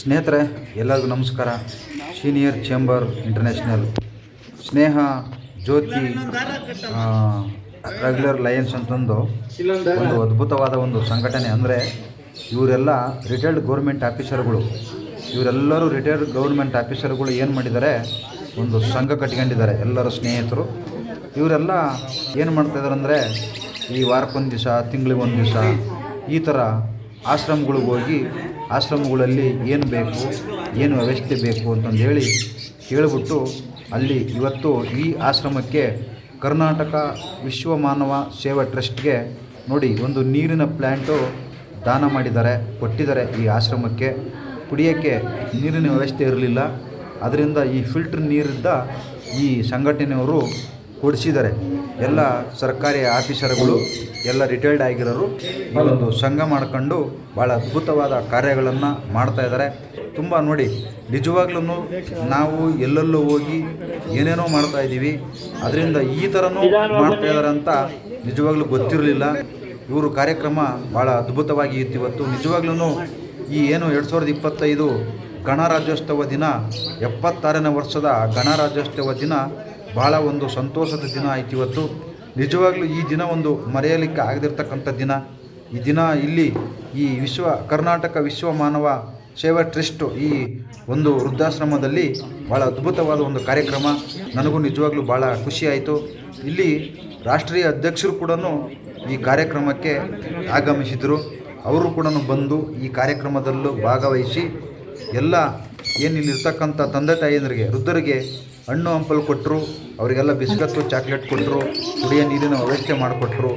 ಸ್ನೇಹಿತರೆ, ಎಲ್ಲರಿಗೂ ನಮಸ್ಕಾರ. Senior chamber international Sneha, Jyothi regular lions ಅಂತಂದು ಒಂದು ಅದ್ಭುತವಾದ ಒಂದು ಸಂಘಟನೆ ಅಂದರೆ ಇವರೆಲ್ಲ ರಿಟೈರ್ಡ್ ಗೌರ್ಮೆಂಟ್ ಆಫೀಸರ್ಗಳು ಇವರೆಲ್ಲರೂ ರಿಟೈರ್ಡ್ ಗೌರ್ಮೆಂಟ್ ಆಫೀಸರ್ಗಳು ಏನು ಮಾಡಿದ್ದಾರೆ? ಒಂದು ಸಂಘ ಕಟ್ಕೊಂಡಿದ್ದಾರೆ ಎಲ್ಲರ ಸ್ನೇಹಿತರು. ಇವರೆಲ್ಲ ಏನು ಮಾಡ್ತಾಯಿದ್ದಾರೆ ಅಂದರೆ ಈ ವಾರಕ್ಕೊಂದು ದಿವಸ, ತಿಂಗಳಿಗೊಂದು ದಿವಸ ಈ ಥರ ಆಶ್ರಮಗಳಿಗೆ ಹೋಗಿ ಆಶ್ರಮಗಳಲ್ಲಿ ಏನು ಬೇಕು, ಏನು ವ್ಯವಸ್ಥೆ ಬೇಕು ಅಂತಂದು ಹೇಳಿ ಕೇಳಿಬಿಟ್ಟು ಅಲ್ಲಿ ಇವತ್ತು ಈ ಆಶ್ರಮಕ್ಕೆ ಕರ್ನಾಟಕ ವಿಶ್ವ ಮಾನವ ಸೇವಾ ಟ್ರಸ್ಟ್ಗೆ ನೋಡಿ ಒಂದು ನೀರಿನ ಪ್ಲ್ಯಾಂಟು ದಾನ ಮಾಡಿದ್ದಾರೆ, ಕೊಟ್ಟಿದ್ದಾರೆ ಈ ಆಶ್ರಮಕ್ಕೆ. ಕುಡಿಯೋಕ್ಕೆ ನೀರಿನ ವ್ಯವಸ್ಥೆ ಇರಲಿಲ್ಲ. ಅದರಿಂದ ಈ ಫಿಲ್ಟ್ರ್ ನೀರಿದ್ದ ಈ ಸಂಘಟನೆಯವರು ಕೊಡಿಸಿದ್ದಾರೆ. ಎಲ್ಲ ಸರ್ಕಾರಿ ಆಫೀಸರ್ಗಳು, ಎಲ್ಲ ರಿಟೈರ್ಡ್ ಆಗಿರೋರು ಈ ಒಂದು ಸಂಘ ಮಾಡಿಕೊಂಡು ಭಾಳ ಅದ್ಭುತವಾದ ಕಾರ್ಯಗಳನ್ನು ಮಾಡ್ತಾ ಇದ್ದಾರೆ. ತುಂಬ ನೋಡಿ ನಿಜವಾಗ್ಲೂ ನಾವು ಎಲ್ಲೆಲ್ಲೂ ಹೋಗಿ ಏನೇನೋ ಮಾಡ್ತಾ ಇದ್ದೀವಿ. ಅದರಿಂದ ಈ ಥರನೂ ಮಾಡ್ತಾ ಇದ್ದಾರೆ ಅಂತ ನಿಜವಾಗ್ಲೂ ಗೊತ್ತಿರಲಿಲ್ಲ. ಇವರು ಕಾರ್ಯಕ್ರಮ ಭಾಳ ಅದ್ಭುತವಾಗಿ ಇತ್ತು ಇವತ್ತು. ನಿಜವಾಗ್ಲೂ ಈ ಏನು ಎರಡು ಸಾವಿರದ ಇಪ್ಪತ್ತೈದು ಗಣರಾಜ್ಯೋತ್ಸವ ದಿನ, ಎಪ್ಪತ್ತಾರನೇ ವರ್ಷದ ಗಣರಾಜ್ಯೋತ್ಸವ ದಿನ ಭಾಳ ಒಂದು ಸಂತೋಷದ ದಿನ ಆಯ್ತು ಇವತ್ತು. ನಿಜವಾಗ್ಲೂ ಈ ದಿನ ಒಂದು ಮರೆಯಲಿಕ್ಕೆ ಆಗದಿರ್ತಕ್ಕಂಥ ದಿನ. ಈ ದಿನ ಇಲ್ಲಿ ಈ ವಿಶ್ವ, ಕರ್ನಾಟಕ ವಿಶ್ವ ಮಾನವ ಸೇವಾ ಟ್ರಸ್ಟ್ ಈ ಒಂದು ವೃದ್ಧಾಶ್ರಮದಲ್ಲಿ ಭಾಳ ಅದ್ಭುತವಾದ ಒಂದು ಕಾರ್ಯಕ್ರಮ. ನನಗೂ ನಿಜವಾಗ್ಲೂ ಭಾಳ ಖುಷಿ ಆಯಿತು. ಇಲ್ಲಿ ರಾಷ್ಟ್ರೀಯ ಅಧ್ಯಕ್ಷರು ಕೂಡ ಈ ಕಾರ್ಯಕ್ರಮಕ್ಕೆ ಆಗಮಿಸಿದರು. ಅವರು ಕೂಡ ಬಂದು ಈ ಕಾರ್ಯಕ್ರಮದಲ್ಲೂ ಭಾಗವಹಿಸಿ ಎಲ್ಲ ಏನಿಲ್ಲಿರ್ತಕ್ಕಂಥ ತಂದೆ ತಾಯಿಯಂದ್ರಿಗೆ, ವೃದ್ಧರಿಗೆ ಹಣ್ಣು ಹಂಪಲು ಕೊಟ್ಟರು ಅವರಿಗೆಲ್ಲ ಬಿಸ್ಕತ್ತು, ಚಾಕ್ಲೇಟ್ ಕೊಟ್ಟರು ಕುಡಿಯೋ ನೀರಿನ ವ್ಯವಸ್ಥೆ ಮಾಡಿಕೊಟ್ರು.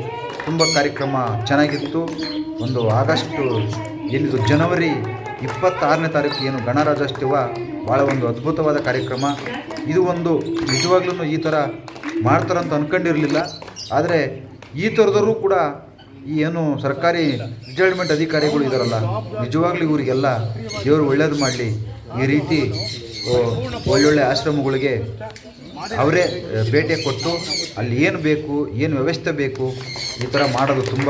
ತುಂಬ ಕಾರ್ಯಕ್ರಮ ಚೆನ್ನಾಗಿತ್ತು. ಒಂದು ಆಗಸ್ಟು, ಏನಿದು, ಜನವರಿ ಇಪ್ಪತ್ತಾರನೇ ತಾರೀಕು ಏನು ಗಣರಾಜ್ಯೋತ್ಸವ ಭಾಳ ಒಂದು ಅದ್ಭುತವಾದ ಕಾರ್ಯಕ್ರಮ. ಇದು ಒಂದು ನಿಜವಾಗ್ಲೂ ಈ ಥರ ಮಾಡ್ತಾರಂತ ಅಂದ್ಕೊಂಡಿರಲಿಲ್ಲ ಆದರೆ ಈ ಥರದವರು ಕೂಡ ಈ ಏನು ಸರ್ಕಾರಿ ರಿಟೈರ್ಮೆಂಟ್ ಅಧಿಕಾರಿಗಳು ಇದ್ದಾರಲ್ಲ ನಿಜವಾಗ್ಲೂ ಇವರಿಗೆಲ್ಲ ದೇವರು ಒಳ್ಳೇದು ಮಾಡಲಿ. ಈ ರೀತಿ ಒಳ್ಳೊಳ್ಳೆ ಆಶ್ರಮಗಳಿಗೆ ಅವರೇ ಭೇಟಿ ಕೊಟ್ಟು ಅಲ್ಲಿ ಏನು ಬೇಕು, ಏನು ವ್ಯವಸ್ಥೆ ಬೇಕು, ಈ ಥರ ಮಾಡೋದು ತುಂಬ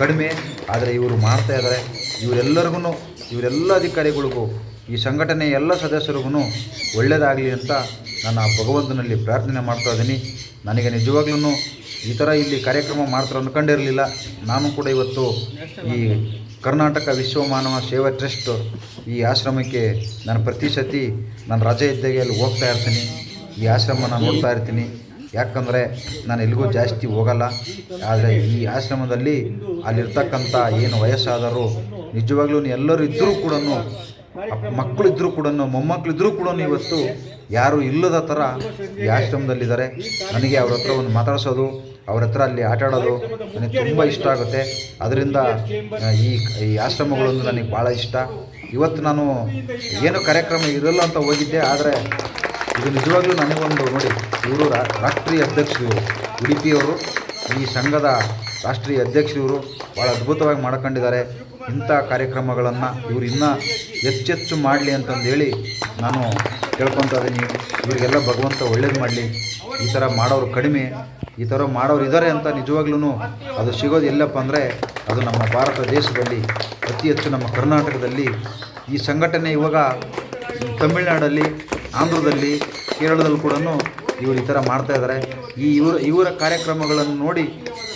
ಕಡಿಮೆ. ಆದರೆ ಇವರು ಮಾಡ್ತಾ ಇದ್ದಾರೆ. ಇವರೆಲ್ಲರಿಗೂ, ಇವರೆಲ್ಲ ಅಧಿಕಾರಿಗಳಿಗೂ, ಈ ಸಂಘಟನೆ ಎಲ್ಲ ಸದಸ್ಯರಿಗೂ ಒಳ್ಳೆಯದಾಗಲಿ ಅಂತ ನಾನು ಆ ಭಗವಂತನಲ್ಲಿ ಪ್ರಾರ್ಥನೆ ಮಾಡ್ತಾ ಇದ್ದೀನಿ. ನನಗೆ ನಿಜವಾಗ್ಲೂ ಈ ಥರ ಇಲ್ಲಿ ಕಾರ್ಯಕ್ರಮ ಮಾಡ್ತಾರೆ ಅಂದ್ಕೊಂಡಿರಲಿಲ್ಲ ನಾನು ಕೂಡ ಇವತ್ತು ಈ ಕರ್ನಾಟಕ ವಿಶ್ವ ಮಾನವ ಸೇವಾ ಟ್ರಸ್ಟ್ ಈ ಆಶ್ರಮಕ್ಕೆ ನಾನು ಪ್ರತಿ ಸತಿ ನಾನು ರಜೆ ಇದ್ದಾಗೆ ಅಲ್ಲಿ ಹೋಗ್ತಾ ಇರ್ತೀನಿ. ಈ ಆಶ್ರಮನ ನೋಡ್ತಾ ಇರ್ತೀನಿ. ಯಾಕಂದರೆ ನಾನು ಎಲ್ಲಿಗೂ ಜಾಸ್ತಿ ಹೋಗಲ್ಲ. ಆದರೆ ಈ ಆಶ್ರಮದಲ್ಲಿ ಅಲ್ಲಿರ್ತಕ್ಕಂಥ ಏನು ವಯಸ್ಸಾದರೂ ನಿಜವಾಗ್ಲೂ ಎಲ್ಲರೂ ಇದ್ದರೂ ಕೂಡ ಮಕ್ಕಳಿದ್ದರೂ ಕೂಡ ಮೊಮ್ಮಕ್ಕಳಿದ್ದರೂ ಕೂಡ ಇವತ್ತು ಯಾರು ಇಲ್ಲದ ಥರ ಈ ಆಶ್ರಮದಲ್ಲಿದ್ದಾರೆ. ನನಗೆ ಅವ್ರ ಹತ್ರ ಒಂದು ಮಾತಾಡಿಸೋದು. ಅವ್ರ ಹತ್ರ ಅಲ್ಲಿ ಆಟ ಆಡೋದು ನನಗೆ ತುಂಬ ಇಷ್ಟ ಆಗುತ್ತೆ. ಅದರಿಂದ ಈ ಈ ಆಶ್ರಮಗಳೊಂದು ನನಗೆ ಭಾಳ ಇಷ್ಟ. ಇವತ್ತು ನಾನು ಏನು ಕಾರ್ಯಕ್ರಮ ಇರಲ್ಲ ಅಂತ ಹೋಗಿದ್ದೆ, ಆದರೆ ಇದು ನಿಜವಾಗ್ಲೂ ನನಗೊಂದು ನೋಡಿ, ಇವರು ರಾಷ್ಟ್ರೀಯ ಅಧ್ಯಕ್ಷರು, ಉಡುಪಿಯವರು, ಈ ಸಂಘದ ರಾಷ್ಟ್ರೀಯ ಅಧ್ಯಕ್ಷರು ಇವರು ಭಾಳ ಅದ್ಭುತವಾಗಿ ಮಾಡ್ಕೊಂಡಿದ್ದಾರೆ. ಇಂಥ ಕಾರ್ಯಕ್ರಮಗಳನ್ನು ಇವರು ಇನ್ನೂ ಹೆಚ್ಚೆಚ್ಚು ಮಾಡಲಿ ಅಂತಂದೇಳಿ ನಾನು ಕೇಳ್ಕೊತಾ ಇದ್ದೀನಿ ಇವರಿಗೆಲ್ಲ ಭಗವಂತ ಒಳ್ಳೇದು ಮಾಡಲಿ. ಈ ಥರ ಮಾಡೋರು ಕಡಿಮೆ. ಈ ಥರ ಮಾಡೋರು ಇದ್ದಾರೆ ಅಂತ ನಿಜವಾಗ್ಲೂ ಅದು ಸಿಗೋದು ಎಲ್ಲಪ್ಪ ಅಂದರೆ ಅದು ನಮ್ಮ ಭಾರತ ದೇಶದಲ್ಲಿ ಅತಿ ಹೆಚ್ಚು ನಮ್ಮ ಕರ್ನಾಟಕದಲ್ಲಿ ಈ ಸಂಘಟನೆ ಇವಾಗ ತಮಿಳುನಾಡಲ್ಲಿ, ಆಂಧ್ರದಲ್ಲಿ, ಕೇರಳದಲ್ಲಿ ಕೂಡ ಇವರು ಈ ಥರ ಮಾಡ್ತಾಯಿದ್ದಾರೆ ಈ ಇವರ ಇವರ ಕಾರ್ಯಕ್ರಮಗಳನ್ನು ನೋಡಿ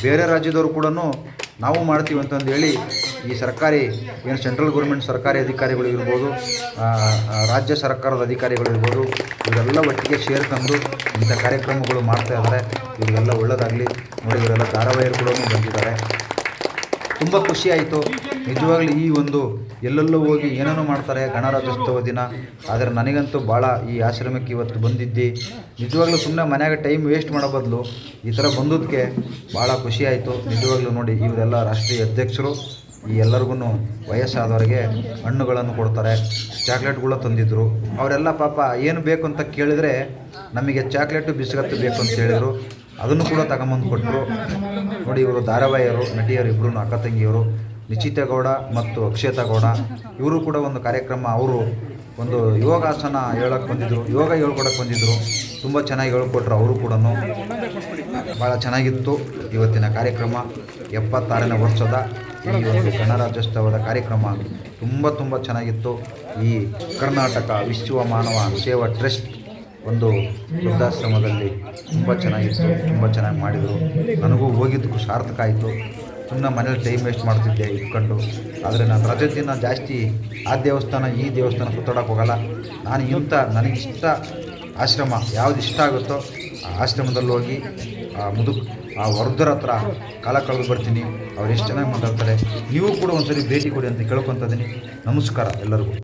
ಬೇರೆ ರಾಜ್ಯದವರು ಕೂಡ ನಾವು ಮಾಡ್ತೀವಿ ಅಂತಂದು ಹೇಳಿ ಈ ಸರ್ಕಾರಿ, ಏನು ಸೆಂಟ್ರಲ್ ಗೌರ್ಮೆಂಟ್ ಸರ್ಕಾರಿ ಅಧಿಕಾರಿಗಳು ಇರ್ಬೋದು ರಾಜ್ಯ ಸರ್ಕಾರದ ಅಧಿಕಾರಿಗಳು ಇರ್ಬೋದು, ಇವರೆಲ್ಲ ಒಟ್ಟಿಗೆ ಸೇರ್ಕೊಂಡು ಇಂಥ ಕಾರ್ಯಕ್ರಮಗಳು ಮಾಡ್ತಾ ಇದ್ದಾರೆ. ಇವರಿಗೆಲ್ಲ ಒಳ್ಳೆಯದಾಗಲಿ ನೋಡಿ, ಇವರೆಲ್ಲ ಧಾರಾವಾಹಿಗಳು ಬಂದಿದ್ದಾರೆ. ತುಂಬ ಖುಷಿಯಾಯಿತು ನಿಜವಾಗ್ಲೂ ಈ ಒಂದು ಎಲ್ಲೆಲ್ಲೋ ಹೋಗಿ ಏನೇನೋ ಮಾಡ್ತಾರೆ ಗಣರಾಜ್ಯೋತ್ಸವ ದಿನ. ಆದರೆ ನನಗಂತೂ ಭಾಳ ಈ ಆಶ್ರಮಕ್ಕೆ ಇವತ್ತು ಬಂದಿದ್ದೆ. ನಿಜವಾಗ್ಲೂ ಸುಮ್ಮನೆ ಮನೆಯಾಗ ಟೈಮ್ ವೇಸ್ಟ್ ಮಾಡೋ ಬದಲು ಈ ಥರ ಬಂದದಕ್ಕೆ ಭಾಳ ಖುಷಿಯಾಯಿತು ನಿಜವಾಗ್ಲೂ ನೋಡಿ ಇವರೆಲ್ಲ ರಾಷ್ಟ್ರೀಯ ಅಧ್ಯಕ್ಷರು, ಈ ಎಲ್ಲರಿಗೂ ವಯಸ್ಸಾದವರಿಗೆ ಹಣ್ಣುಗಳನ್ನು ಕೊಡ್ತಾರೆ ಚಾಕ್ಲೇಟ್ಗಳು ತಂದಿದ್ದರು ಅವರೆಲ್ಲ ಪಾಪ ಏನು ಬೇಕು ಅಂತ ಕೇಳಿದರೆ ನಮಗೆ ಚಾಕ್ಲೇಟು, ಬಿಸ್ಕತ್ತು ಬೇಕು ಅಂತ ಹೇಳಿದರು. ಅದನ್ನು ಕೂಡ ತಗೊಂಬಂದು ಕೊಟ್ಟರು. ನೋಡಿ, ಇವರು ಧಾರಾವಾಹಿಯರು, ನಟಿಯರು ಇಬ್ಬರು ಅಕ್ಕ ತಂಗಿಯವರು ನಿಶ್ಚಿತ ಗೌಡ ಮತ್ತು ಅಕ್ಷೇತ ಗೌಡ. ಇವರು ಕೂಡ ಒಂದು ಕಾರ್ಯಕ್ರಮ, ಅವರು ಒಂದು ಯೋಗಾಸನ ಹೇಳೋಕ್ಕೆ ಬಂದಿದ್ದರು ಯೋಗ ಹೇಳ್ಕೊಡಕ್ಕೆ ಬಂದಿದ್ದರು ತುಂಬ ಚೆನ್ನಾಗಿ ಹೇಳ್ಕೊಟ್ರು ಅವರು ಕೂಡ ಭಾಳ ಚೆನ್ನಾಗಿತ್ತು ಇವತ್ತಿನ ಕಾರ್ಯಕ್ರಮ. ಎಪ್ಪತ್ತಾರನೇ ವರ್ಷದ ಈ ಒಂದು ಗಣರಾಜ್ಯೋತ್ಸವದ ಕಾರ್ಯಕ್ರಮ. ತುಂಬ ತುಂಬ ಚೆನ್ನಾಗಿತ್ತು. ಈ ಕರ್ನಾಟಕ ವಿಶ್ವ ಮಾನವ ಸೇವಾ ಟ್ರಸ್ಟ್ ಒಂದು ವೃದ್ಧಾಶ್ರಮದಲ್ಲಿ ತುಂಬ ಚೆನ್ನಾಗಿತ್ತು, ತುಂಬ ಚೆನ್ನಾಗಿ ಮಾಡಿದರು. ನನಗೂ ಹೋಗಿದ್ದಕ್ಕೂ ಸಾರ್ಥಕ ಆಯಿತು. ಸುಮ್ಮನೆ ಮನೇಲಿ ಟೈಮ್ ವೇಸ್ಟ್ ಮಾಡ್ತಿದ್ದೆ ಇಟ್ಕೊಂಡು ಆದರೆ ನಾನು ರಜೆ ದಿನ ಜಾಸ್ತಿ ಆ ದೇವಸ್ಥಾನ, ಈ ದೇವಸ್ಥಾನ ಸುತ್ತಾಡೋಕೆ ಹೋಗಲ್ಲ. ನಾನು ಇಂಥ ನನಗಿಷ್ಟ ಆಶ್ರಮ ಯಾವ್ದು ಇಷ್ಟ ಆಗುತ್ತೋ ಆ ಆಶ್ರಮದಲ್ಲಿ ಹೋಗಿ ಆ ಮುದುಕ್, ಆ ವರ್ಧರ ಹತ್ರ ಕಾಲ ಕಳೆದು ಬರ್ತೀನಿ. ಅವ್ರು ಎಷ್ಟು ಚೆನ್ನಾಗಿ ಮಾತಾಡ್ತಾರೆ. ನೀವು ಕೂಡ ಒಂದ್ಸರಿ ಭೇಟಿ ಕೊಡಿ ಅಂತ ಕೇಳ್ಕೊತಿದ್ದೀನಿ ನಮಸ್ಕಾರ ಎಲ್ಲರಿಗೂ.